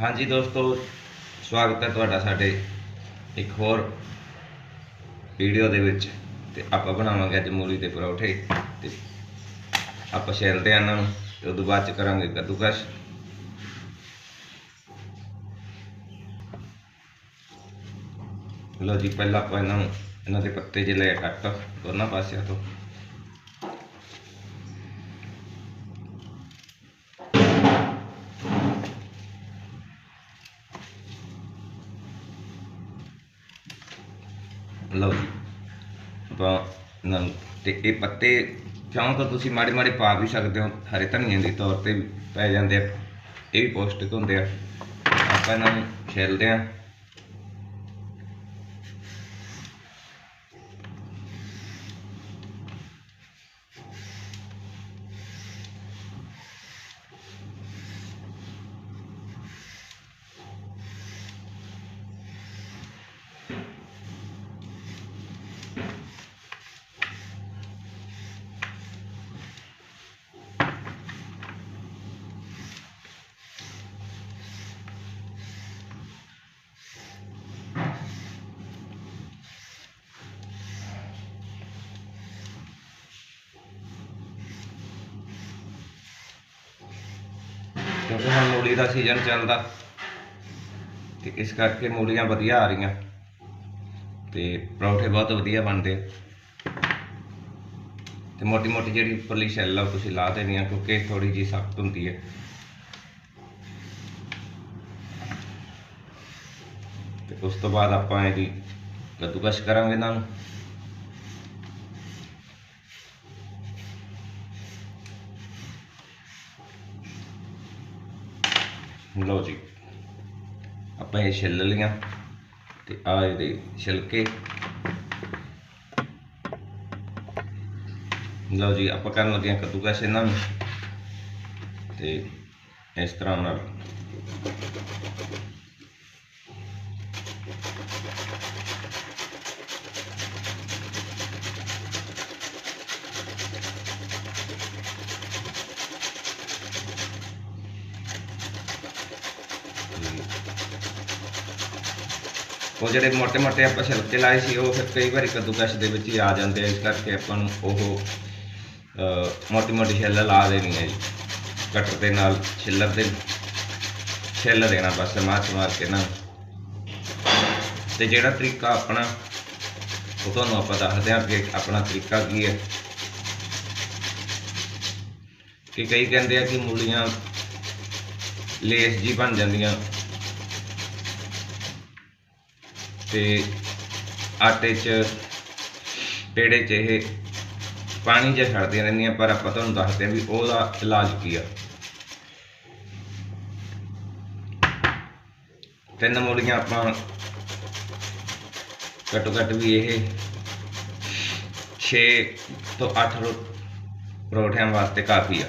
ਹਾਂਜੀ ਦੋਸਤੋ, ਸਵਾਗਤ ਹੈ ਤੁਹਾਡਾ ਸਾਡੇ ਇੱਕ ਹੋਰ ਵੀਡੀਓ ਦੇ ਵਿੱਚ। ਤੇ ਆਪਾਂ ਬਣਾਵਾਂਗੇ ਅੱਜ ਮੂਲੀ ਦੇ ਪਰੌਠੇ। ਤੇ ਆਪਾਂ ਛਿੱਲਦੇ ਆ ਇਹਨਾਂ ਨੂੰ ਤੇ ਉਦੋਂ ਬਾਅਦ ਚ ਕਰਾਂਗੇ ਕੱਦੂਕਸ਼। ਲੋ ਜੀ, ਪਹਿਲਾਂ ਆਪਾਂ ਇਹਨਾਂ ਨੂੰ ਇਹਨਾਂ ਦੇ ਪੱਤੇ ਜਿਹੇ ਲੈ ਕੱਟ ਦੋਨਾਂ ਪਾਸਿਆਂ ਤੋਂ। ਲਓ ਜੀ। ਆਪਾਂ ਇਹਨਾਂ ਨੂੰ ਤੇ ਇਹ ਪੱਤੇ ਚਾਹੋ ਤਾਂ ਤੁਸੀਂ ਮਾੜੇ ਮਾੜੇ ਪਾ ਵੀ ਸਕਦੇ ਹੋ, ਹਰੇ ਧਨੀਏ ਦੇ ਤੌਰ ਤੇ ਵੀ ਪੈ ਜਾਂਦੇ ਆ। ਇਹ ਵੀ ਪੌਸ਼ਟਿਕ ਹੁੰਦੇ ਆ। ਆਪਾਂ ਇਹਨਾਂ ਨੂੰ ਛਿੱਲਦੇ ਆ। ਕਿਉਂਕਿ ਹੁਣ ਮੂਲੀ ਦਾ ਸੀਜ਼ਨ ਚੱਲਦਾ ਤੇ ਇਸ ਕਰਕੇ ਮੂਲੀਆਂ ਵਧੀਆ ਆ ਰਹੀਆਂ ਤੇ ਪਰੌਂਠੇ ਬਹੁਤ ਵਧੀਆ ਬਣਦੇ ਤੇ ਮੋਟੀ ਮੋਟੀ ਜਿਹੜੀ ਉੱਪਰਲੀ ਸ਼ੈਲ ਆ ਤੁਸੀਂ ਲਾ ਦੇਣੀ ਆ ਕਿਉਂਕਿ ਥੋੜੀ ਜੀ ਸਖਤ ਹੁੰਦੀ ਹੈ ਤੇ ਉਸ ਤੋਂ ਬਾਅਦ ਆਪਾਂ ਇਹਦੀ ਕੱਦੂਕਸ਼ ਕਰਾਂਗੇ ਇਹਨਾਂ ਲਓ ਜੀ, ਆਪਾਂ ਇਹ ਛਿੱਲ ਲੀਆਂ ਤੇ ਆ ਇਹਦੇ ਛਿਲਕੇ। ਲਓ ਜੀ, ਆਪਾਂ ਕਰਨ ਲੱਗੇ ਹਾਂ ਕੱਦੂਕਸ਼ ਇਹਨਾਂ ਨੂੰ। ਤੇ ਇਸ ਤਰ੍ਹਾਂ ਨਾਲ ਉਹ ਜਿਹੜੇ ਮੋਟੇ ਮੋਟੇ ਆਪਾਂ ਛਿਲਕੇ ਲਾਏ ਸੀ, ਉਹ ਫਿਰ ਕਈ ਵਾਰੀ ਕੱਦੂਕਸ਼ ਦੇ ਵਿੱਚ ਹੀ ਆ ਜਾਂਦੇ ਆ, ਇਸ ਕਰਕੇ ਆਪਾਂ ਨੂੰ ਉਹ ਮੋਟੀ-ਮੋਟੀ ਛਿੱਲ ਲਾ ਦੇਣੀ ਹੈ ਜੀ। ਕਟਰ ਦੇ ਨਾਲ ਛਿੱਲਰ ਦੇ, ਛਿੱਲ ਦੇਣਾ ਬਸ, ਮਾਰ ਮਾਰ ਕੇ ਨਾ। ਤੇ ਜਿਹੜਾ ਤਰੀਕਾ ਆਪਣਾ, ਉਹ ਤੁਹਾਨੂੰ ਆਪਾਂ ਦੱਸਦੇ ਆਂ ਕਿ ਆਪਣਾ ਤਰੀਕਾ ਕੀ ਹੈ। ਕਿ ਕਈ ਕਹਿੰਦੇ ਆ ਕਿ ਮੂਲੀਆਂ ਲੇਸ ਜੀ ਬਣ ਜਾਂਦੀਆਂ। ਤੇ ਆਟੇ 'ਚ ਪੇੜੇ 'ਚ ਇਹ ਪਾਣੀ ਜਿਹਾ ਛੱਡਦੀਆਂ ਰਹਿੰਦੀਆਂ, ਪਰ ਆਪਾਂ ਤੁਹਾਨੂੰ ਦੱਸਦੇ ਹਾਂ ਵੀ ਉਹਦਾ ਇਲਾਜ ਕੀ ਆ। ਤਿੰਨ ਮੂਲੀਆਂ ਆਪਾਂ ਘੱਟੋ ਘੱਟ ਵੀ ਇਹ 6 ਤੋਂ 8 ਪਰੌਠਿਆਂ ਵਾਸਤੇ ਕਾਫੀ ਆ।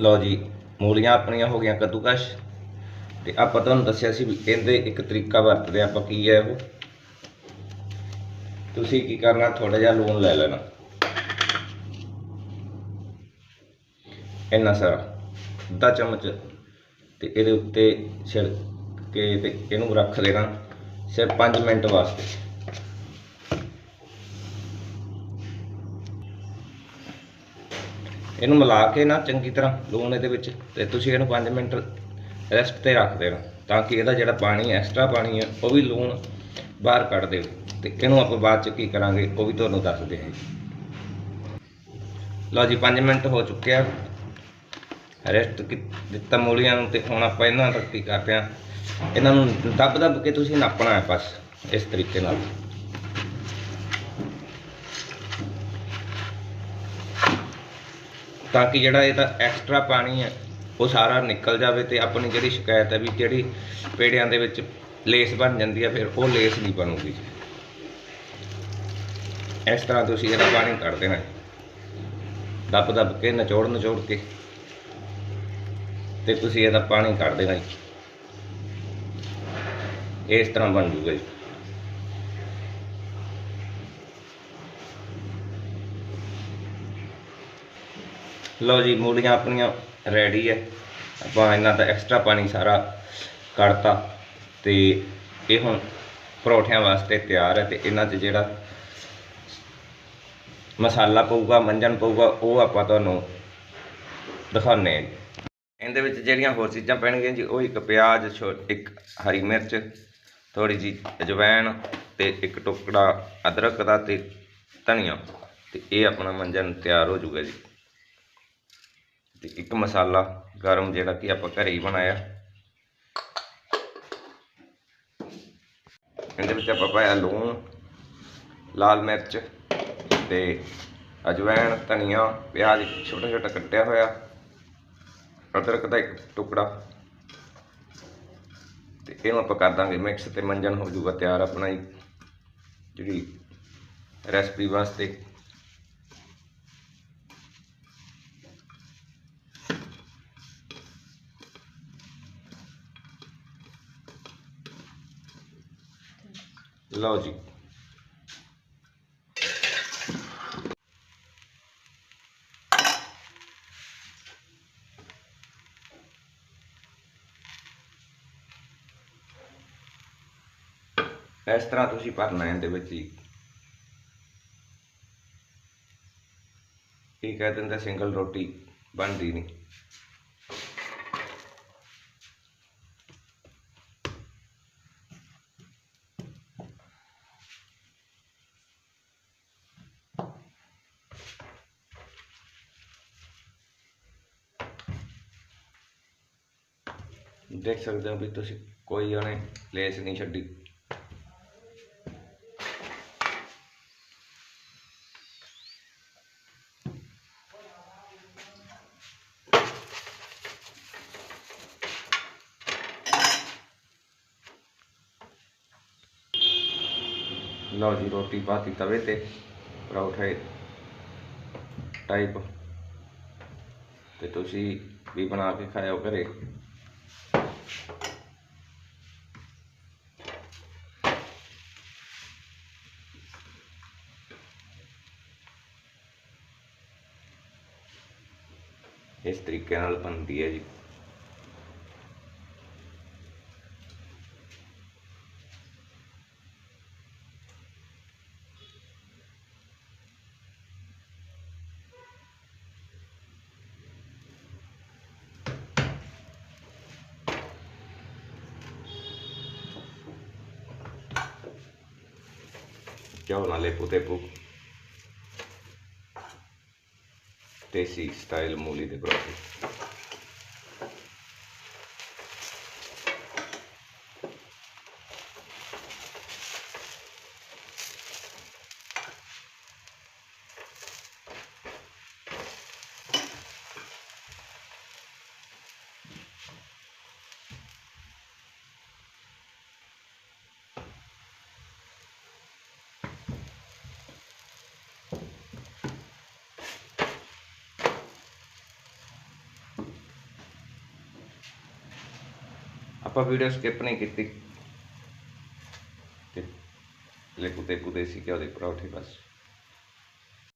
ਲਓ ਜੀ, ਮੂਲੀਆਂ ਆਪਣੀਆਂ ਹੋ ਗਈਆਂ ਕੱਦੂਕਸ਼ ਤੇ ਆਪਾਂ ਤੁਹਾਨੂੰ ਦੱਸਿਆ ਸੀ ਵੀ ਇਹਦੇ ਇੱਕ ਤਰੀਕਾ ਵਰਤਦੇ ਆਪਾਂ, ਕੀ ਹੈ ਉਹ? ਤੁਸੀਂ ਕੀ ਕਰਨਾ ਥੋੜਾ ਜਿਹਾ ਲੂਣ ਲੈ ਲੈਣਾ। ਇੰਨਾ ਸਾਰਾ, ਅੱਧਾ ਚਮਚ ਤੇ ਇਹਦੇ ਉੱਤੇ ਛਿੜਕ ਕੇ ਤੇ ਇਹਨੂੰ ਰੱਖ ਦੇਣਾ ਸਿਰਫ 5 ਮਿੰਟ ਵਾਸਤੇ। ਇਹਨੂੰ ਮਿਲਾ ਕੇ ਨਾ ਚੰਗੀ ਤਰ੍ਹਾਂ ਲੂਣ ਇਹਦੇ ਵਿੱਚ ਤੇ ਤੁਸੀਂ ਇਹਨੂੰ 5 ਮਿੰਟ ਰੈਸਟ ਤੇ ਰੱਖ ਦੇਣਾ ਤਾਂ ਕਿ ਇਹਦਾ ਜਿਹੜਾ ਪਾਣੀ ਐਕਸਟਰਾ ਪਾਣੀ ਹੈ, ਉਹ ਵੀ ਲੂਣ ਬਾਹਰ ਕੱਢ ਦੇ ਤੇ ਇਹਨੂੰ ਆਪਾਂ ਬਾਅਦ ਚ ਕੀ ਕਰਾਂਗੇ, ਉਹ ਵੀ ਤੁਹਾਨੂੰ ਦੱਸਦੇ ਹਾਂ ਲਓ ਜੀ 5 ਮਿੰਟ ਹੋ ਚੁੱਕਿਆ ਰੈਸਟ ਦਿੱਤਾ ਮੂਲੀਆਂ ਨੂੰ ਤੇ ਹੁਣ ਆਪਾਂ ਇਹਨਾਂ ਦਾ ਕੀ ਕਰਦੇ ਆ ਇਹਨਾਂ ਨੂੰ ਦੱਬ ਦੱਬ ਕੇ ਤੁਸੀਂ ਨਾਪਣਾ ਹੈ ਬਸ, ਇਸ ਤਰੀਕੇ ਨਾਲ। ਤਾਂ ਕਿ ਜਿਹੜਾ ਇਹਦਾ ਐਕਸਟਰਾ ਪਾਣੀ ਹੈ, ਉਹ ਸਾਰਾ ਨਿਕਲ ਜਾਵੇ ਤੇ ਆਪਣੀ ਜਿਹੜੀ ਸ਼ਿਕਾਇਤ ਹੈ ਵੀ ਜਿਹੜੀ ਪੇੜਿਆਂ ਦੇ ਵਿੱਚ ਲੇਸ ਬਣ ਜਾਂਦੀ ਹੈ, ਫਿਰ ਉਹ ਲੇਸ ਨਹੀਂ ਬਣੂਗੀ। ਇਸ ਤਰ੍ਹਾਂ ਤੁਸੀਂ ਇਹਦਾ ਪਾਣੀ ਕੱਢ ਦੇਣਾ। ਦੱਬ ਦੱਬ ਕੇ, ਨਿਚੋੜ ਨਿਚੋੜ ਕੇ। ਤੇ ਤੁਸੀਂ ਇਹਦਾ ਪਾਣੀ ਕੱਢ ਦੇਣਾ ਜੀ। ਇਸ ਤਰ੍ਹਾਂ ਬਣ ਜੂਗਾ ਜੀ। ਲਓ ਜੀ, ਮੂਲੀਆਂ ਆਪਣੀਆਂ ਰੈਡੀ ਹੈ ਆਪਾਂ ਇਹਨਾਂ ਦਾ ਐਕਸਟਰਾ ਪਾਣੀ ਸਾਰਾ ਕੱਢਤਾ ਤੇ ਇਹ ਹੁਣ ਪਰੌਠਿਆਂ ਵਾਸਤੇ ਤਿਆਰ ਹੈ ਤੇ ਇਹਨਾਂ 'ਚ ਜਿਹੜਾ ਮਸਾਲਾ ਪਊਗਾ, ਮੰਜਣ ਪਊਗਾ, ਉਹ ਆਪਾਂ ਤੁਹਾਨੂੰ ਦਿਖਾਉਂਦੇ ਹਾਂ ਜੀ। ਇਹਦੇ ਵਿੱਚ ਜਿਹੜੀਆਂ ਹੋਰ ਚੀਜ਼ਾਂ ਪੈਣਗੀਆਂ ਜੀ, ਉਹ ਇੱਕ ਪਿਆਜ਼, ਛੋ, ਇੱਕ ਹਰੀ ਮਿਰਚ ਥੋੜੀ ਜੀ ਅਜਵਾਇਣ ਤੇ ਇੱਕ ਟੁਕੜਾ ਅਦਰਕ ਦਾ ਤੇ ਧਨੀਆ। ਤੇ ਇਹ ਆਪਣਾ ਮੰਜਣ ਤਿਆਰ ਹੋ ਜਾਊਗਾ ਜੀ। ਤੇ ਇੱਕ ਮਸਾਲਾ ਗਰਮ ਜਿਹੜਾ ਕਿ ਆਪਾਂ ਘਰੇ ਹੀ ਬਣਾਇਆ। ਇਹਦੇ ਵਿੱਚ ਆਪਾਂ ਪਾਇਆ ਲੂਣ, ਲਾਲ ਮਿਰਚ ਤੇ ਅਜਵਾਇਣ ਧਨੀਆ, ਪਿਆਜ਼ ਛੋਟਾ ਛੋਟਾ ਕੱਟਿਆ ਹੋਇਆ। ਅਦਰਕ ਦਾ ਇੱਕ ਟੁਕੜਾ। ਤੇ ਇਹਨੂੰ ਆਪਾਂ ਕਰ ਦਾਂਗੇ ਮਿਕਸ ਤੇ ਮੰਜਨ ਹੋ ਜਾਊਗਾ ਤਿਆਰ ਆਪਣਾ ਜੀ ਜਿਹੜੀ ਰੈਸਪੀ ਵਾਸਤੇ ਲਓ ਜੀ। ਇਸ ਤਰ੍ਹਾਂ ਤੁਸੀਂ ਭਰਨਾ ਹੈ ਇਹਦੇ ਵਿੱਚ ਹੀ ਕੀ ਕਹਿ ਦਿੰਦੇ, ਸਿੰਗਲ ਰੋਟੀ ਬਣਦੀ ਨਹੀਂ। ਦੇਖ ਸਕਦੇ ਹੋ ਵੀ ਤੁਸੀਂ ਕੋਈ ਉਹਨੇ ਲੇਸ ਨਹੀਂ ਛੱਡੀ। ਲਓ ਜੀ, ਰੋਟੀ ਪਾਤੀ ਤਵੇ ਤੇ, ਪਰੌਠੇ ਟਾਈਪ ਤੇ ਤੁਸੀਂ ਵੀ ਬਣਾ ਕੇ ਖਾਇਓ ਘਰੇ। ਇਸ ਤਰੀਕੇ ਨਾਲ ਬਣਦੀ ਹੈ ਜੀ ਚਾਹ ਨਾਲੇ ਪੁੱਤੇ ਪੁ ਦੇਸੀ ਸਟਾਈਲ ਮੂਲੀ ਦੇ ਪਰੌਂਠੇ ਆਪਾਂ ਵੀਡੀਓ ਸਕਿਪ ਨਹੀਂ ਕੀਤੀ। ਤੇ ਲੈ ਕੁੱਤੇ ਕੁਦੇ ਸੀ ਕਿ ਉਹਦੇ ਪਰੌਠੇ ਬਸ।